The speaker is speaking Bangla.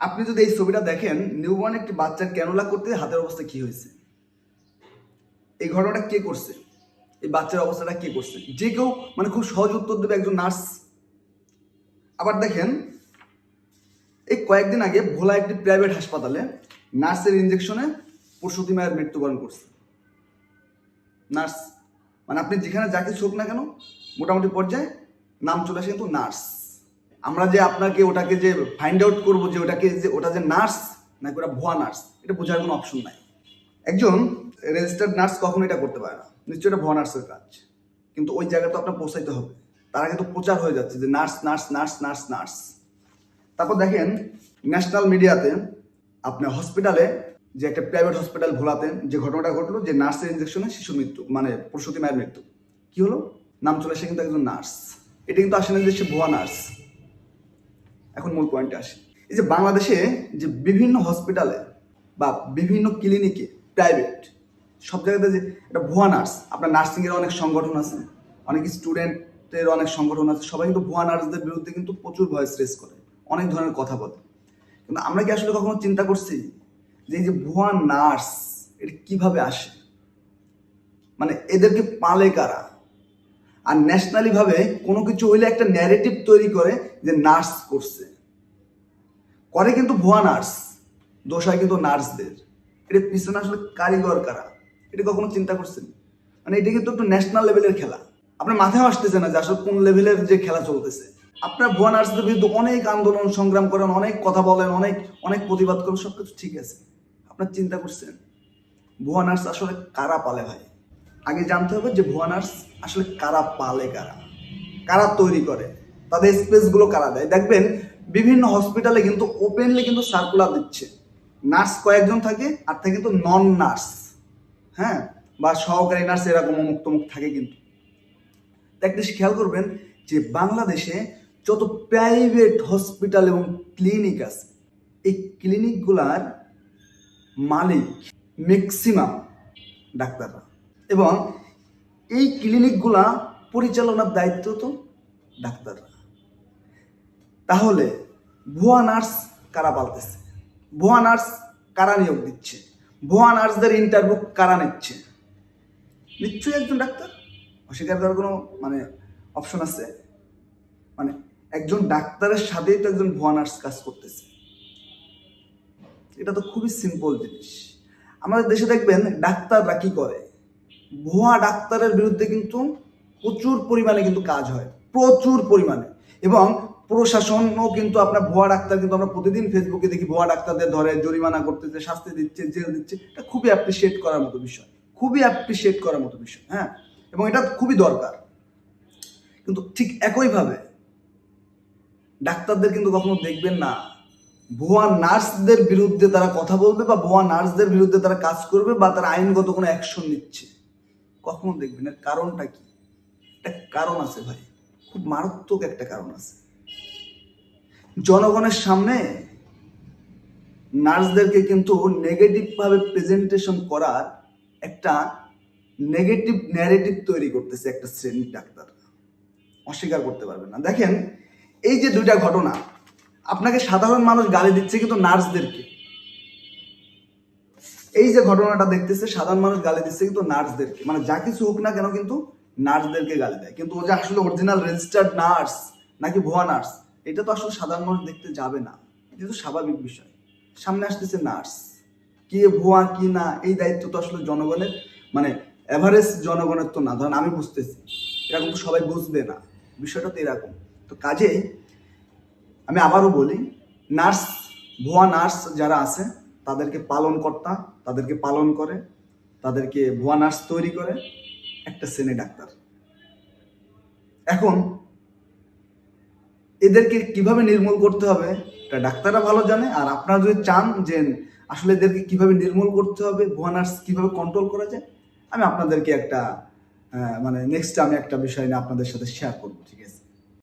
আপনি যদি এই ছবিটা দেখেন নিউবর্ন একটি বাচ্চার ক্যানোলা করতে হাতের অবস্থা কি হয়েছে? এই ঘটনাটা কে করছে? এই বাচ্চার অবস্থাটা কে করছে? যে কেউ মানে খুব সহজ উত্তর দেবে একজন নার্স। আবার দেখেন, এই কয়েকদিন আগে ভোলা একটি প্রাইভেট হাসপাতালে নার্সের ইঞ্জেকশনে প্রসূতি মায়ের মৃত্যুবরণ করছে। নার্স মানে আপনি যেখানে যাকে কিছু না কেন, মোটামুটি পর্যায়ে নাম চলে আসে কিন্তু নার্স। আমরা যে আপনাকে ওটাকে যে ফাইন্ড আউট করব যে ওটাকে যে ওটা যে নার্স নাকি ওটা ভুয়া নার্স এটা বোঝার কোনো অপশন নাই। একজন রেজিস্টার্ড নার্স কখনো এটা করতে পারে না। নিশ্চয়ই এটা ভুয়া নার্সের কাজ। কিন্তু ওই জায়গাটা আপনার পৌঁছাইতে হবে। তার আগে তো প্রচার হয়ে যাচ্ছে যে nurse nurse nurse nurse nurse তারপর দেখেন ন্যাশনাল মিডিয়াতে আপনার হসপিটালে যে একটা প্রাইভেট হসপিটাল ভোলাতে যে ঘটনাটা ঘটলো, যে নার্সের ইঞ্জেকশনে শিশু মৃত্যু মানে প্রসূতি মায়ের মৃত্যু। কি হলো? নাম চলে আসে কিন্তু একজন নার্স এটা কিন্তু আসে না যে সে ভুয়া নার্স এখন মূল পয়েন্টে আসি। এই যে বাংলাদেশে যে বিভিন্ন হসপিটালে বা বিভিন্ন ক্লিনিকে প্রাইভেট সব জায়গাতে যে একটা ভুয়া নার্স আপনার নার্সিংয়ের অনেক সংগঠন আছে, অনেক স্টুডেন্টের অনেক সংগঠন আছে, সবাই কিন্তু ভুয়া নার্সদের বিরুদ্ধে কিন্তু প্রচুর ভয়েস রেস করে, অনেক ধরনের কথা বলে। কিন্তু আমরা কি আসলে কখনো চিন্তা করছি যে এই যে ভুয়া নার্স এটা কীভাবে আসে? মানে এদেরকে পালে কারা? আর ন্যাশনালি ভাবে কোনো কিছু হইলে একটা ন্যারেটিভ তৈরি করে যে নার্স করছে। করে কিন্তু ভুয়া নার্স দোষ হয় কিন্তু নার্সদের এটা পিছনে আসলে কারিগর কারা? এটা কখনো চিন্তা করছেন? মানে এটা কিন্তু একটু ন্যাশনাল লেভেলের খেলা। আপনার মাথায় আসতেছে না যে আসলে কোন লেভেলের যে খেলা চলতেছে। আপনার ভুয়া নার্সদের বিরুদ্ধে অনেক আন্দোলন, সংগ্রাম করেন, অনেক কথা বলেন, অনেক অনেক প্রতিবাদ করেন সব কিছু ঠিক আছে। আপনার চিন্তা করছেন? ভুয়া নার্স আসলে কারা পালে ভাই? আগে জানতে হবে যে ভুয়া নার্স আসলে কারা পালে কারা কারা তৈরি করে, তাদের স্পেসগুলো কারা দেয়। দেখবেন বিভিন্ন হসপিটালে কিন্তু ওপেনলি কিন্তু সার্কুলার দিচ্ছে। নার্স কয়েকজন থাকে, আর থাকে কিন্তু নন নার্স হ্যাঁ? বা সহকারী নার্স এরকম অমুক তমুক থাকে কিন্তু। একটা খেয়াল করবেন যে বাংলাদেশে যত প্রাইভেট হসপিটাল এবং ক্লিনিক আছে, এই ক্লিনিকগুলার মালিক ম্যাক্সিমাম ডাক্তাররা। এবং এই ক্লিনিকগুলা পরিচালনার দায়িত্ব তো ডাক্তাররা। তাহলে ভুয়া নার্স কারা পালতেছে? ভুয়া নার্স কারা নিয়োগ দিচ্ছে? ভুয়া নার্সদের ইন্টারভিউ কারা নিচ্ছে? নিশ্চয়ই একজন ডাক্তার? অস্বীকার করার কোনো মানে অপশন আছে? মানে একজন ডাক্তারের সাথেই তো একজন ভুয়া নার্স কাজ করতেছে। এটা তো খুবই সিম্পল জিনিস। আমাদের দেশে দেখবেন ডাক্তাররা কি করে? ভুয়া ডাক্তারের বিরুদ্ধে কিন্তু প্রচুর পরিমাণে কিন্তু কাজ হয়, প্রচুর পরিমাণে। এবং প্রশাসনও কিন্তু আপনার ভুয়া ডাক্তার কিন্তু আমরা প্রতিদিন ফেসবুকে দেখি, ভুয়া ডাক্তারদের ধরে, জরিমানা করতেছে, শাস্তি দিচ্ছে, জেল দিচ্ছে। এটা খুবই অ্যাপ্রিসিয়েট করার মতো বিষয়, খুবই অ্যাপ্রিসিয়েট করার মতো বিষয় হ্যাঁ? এবং এটা খুবই দরকার। কিন্তু ঠিক একইভাবে ডাক্তারদের কিন্তু কখনো দেখবেন না, ভুয়া নার্সদের বিরুদ্ধে তারা কথা বলবে বা ভুয়া নার্সদের বিরুদ্ধে তারা কাজ করবে বা তারা আইনগত কোনো অ্যাকশন নিচ্ছে। কখনো দেখবেন এর কারণটা কি? একটা কারণ আছে ভাই। খুব মারাত্মক একটা কারণ আছে। জনগণের সামনে নার্সদেরকে কিন্তু নেগেটিভ ভাবে প্রেজেন্টেশন করার একটা নেগেটিভ ন্যারেটিভ তৈরি করতেছে একটা শ্রেণির ডাক্তার অস্বীকার করতে পারবেন না। দেখেন, এই যে দুইটা ঘটনা, আপনাকে সাধারণ মানুষ গালি দিচ্ছে কিন্তু নার্সদেরকে। এই যে ঘটনাটা দেখতেছে, সাধারণ মানুষ গালি দিচ্ছে, কিন্তু নার্সদেরকে। মানে যা কিছু হোক না কেন কিন্তু নার্সদেরকে গালি দেয়। কিন্তু ও যে আসলে অরিজিনাল রেজিস্টার্ড নার্স নাকি ভুয়া নার্স এটা তো আসলে সাধারণ মানুষ দেখতে যাবে না। এটা তো স্বাভাবিক বিষয়। সামনে আসতেছে নার্স। কে ভুয়া, কি না, এই দায়িত্ব তো আসলে জনগণের মানে এভারেজ জনগণের তো না। ধরেন আমি বুঝতেছি, এরকম তো সবাই বুঝবে না। বিষয়টা তো এরকম। তো কাজেই আমি আবারও বলি, নার্স, ভুয়া নার্স যারা আছে তাদেরকে পালন কর্তা তাদেরকে পালন করে, তাদেরকে ভুয়া নার্স তৈরি করে, একটা শ্রেণি ডাক্তার। এখন এদেরকে কীভাবে নির্মূল করতে হবে, এটা ডাক্তাররা ভালো জানে, আর আপনারা যদি চান যে আসলে এদেরকে কীভাবে নির্মূল করতে হবে, ভুয়া নার্স কীভাবে কন্ট্রোল করা যায়, আমি আপনাদেরকে একটা মানে নেক্সট আমি একটা বিষয় নিয়ে আপনাদের সাথে শেয়ার করব, ঠিক আছে?